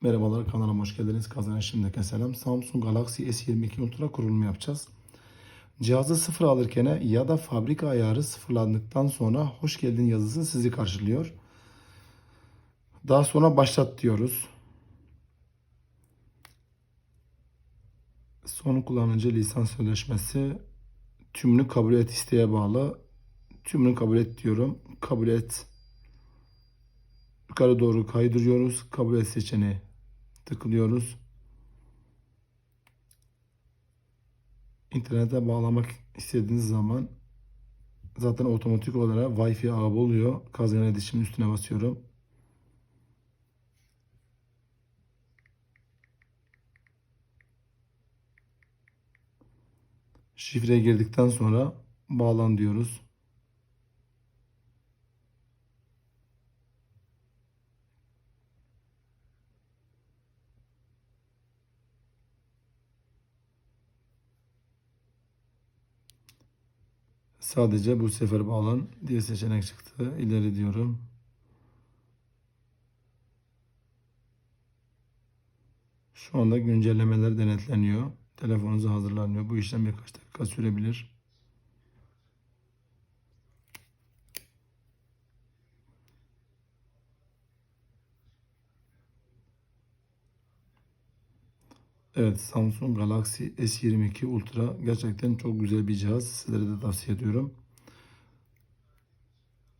Merhabalar kanalıma hoş geldiniz. Kazanç şimdiden selam. Samsung Galaxy S22 Ultra kurulumu yapacağız. Cihazı sıfır alırken ya da fabrika ayarı sıfırlandıktan sonra hoş geldin yazısı sizi karşılıyor. Daha sonra başlat diyoruz. Son kullanıcı lisans sözleşmesi tümünü kabul et isteğe bağlı. Tümünü kabul et diyorum. Kabul et. Yukarı doğru kaydırıyoruz. Kabul et seçeneği tıklıyoruz. İnternete bağlamak istediğiniz zaman zaten otomatik olarak Wi-Fi ağı oluyor. Kazan iletişimin üstüne basıyorum. Şifreye girdikten sonra bağlan diyoruz. Sadece bu sefer bağlan diye seçenek çıktı. İleri diyorum. Şu anda güncellemeler denetleniyor. Telefonunuza hazırlanıyor. Bu işlem birkaç dakika sürebilir. Evet Samsung Galaxy S22 Ultra gerçekten çok güzel bir cihaz. Sizlere de tavsiye ediyorum.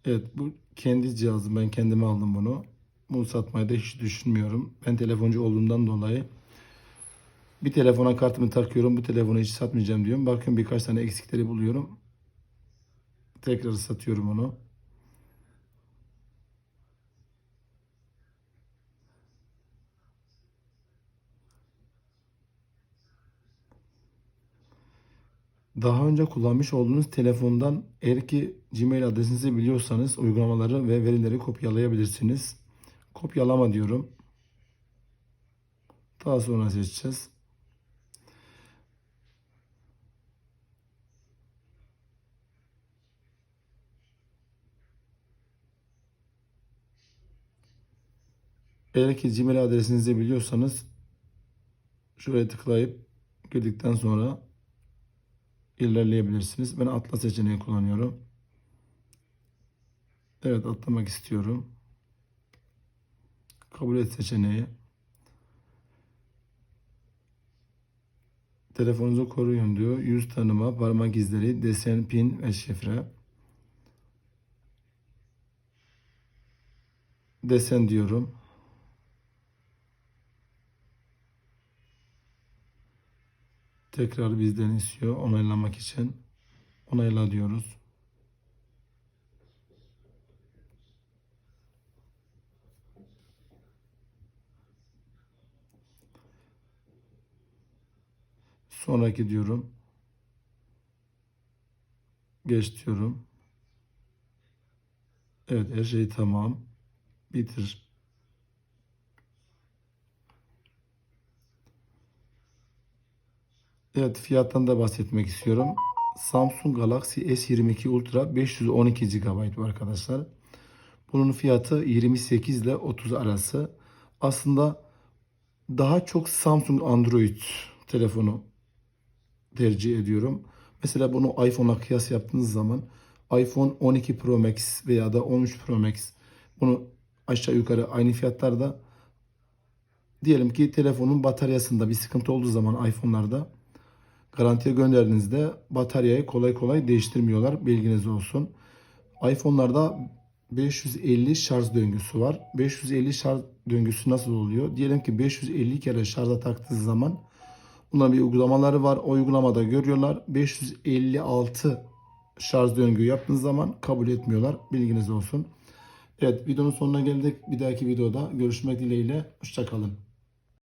Evet bu kendi cihazım. Ben kendime aldım bunu. Bunu satmayı da hiç düşünmüyorum. Ben telefoncu olduğumdan dolayı bir telefona kartımı takıyorum. Bu telefonu hiç satmayacağım diyorum. Bakıyorum birkaç tane eksikleri buluyorum. Tekrar satıyorum onu. Daha önce kullanmış olduğunuz telefondan eğer ki Gmail adresinizi biliyorsanız uygulamaları ve verileri kopyalayabilirsiniz. Kopyalama diyorum. Daha sonra seçeceğiz. Eğer ki Gmail adresinizi biliyorsanız şuraya tıklayıp girdikten sonra ilerleyebilirsiniz. Ben atla seçeneği kullanıyorum. Evet atlamak istiyorum. Kabul et seçeneği. Telefonunuzu koruyun diyor. Yüz tanıma, parmak izleri, desen, pin ve şifre. Desen diyorum. Tekrar bizden istiyor onaylamak için. Onayla diyoruz. Sonraki diyorum. Geç diyorum. Evet her şey tamam. Bitir. Evet fiyattan da bahsetmek istiyorum. Samsung Galaxy S22 Ultra 512 GB arkadaşlar. Bunun fiyatı 28 ile 30 arası. Aslında daha çok Samsung Android telefonu tercih ediyorum. Mesela bunu iPhone'la kıyas yaptığınız zaman iPhone 12 Pro Max veya da 13 Pro Max bunu aşağı yukarı aynı fiyatlarda diyelim ki telefonun bataryasında bir sıkıntı olduğu zaman iPhone'larda garantiye gönderdiğinizde bataryayı kolay kolay değiştirmiyorlar. Bilginiz olsun. iPhone'larda 550 şarj döngüsü var. 550 şarj döngüsü nasıl oluyor? Diyelim ki 550 kere şarja taktığınız zaman bunların bir uygulamaları var. O uygulamada görüyorlar. 556 şarj döngü yaptığınız zaman kabul etmiyorlar. Bilginiz olsun. Evet videonun sonuna geldik. Bir dahaki videoda görüşmek dileğiyle. Hoşçakalın.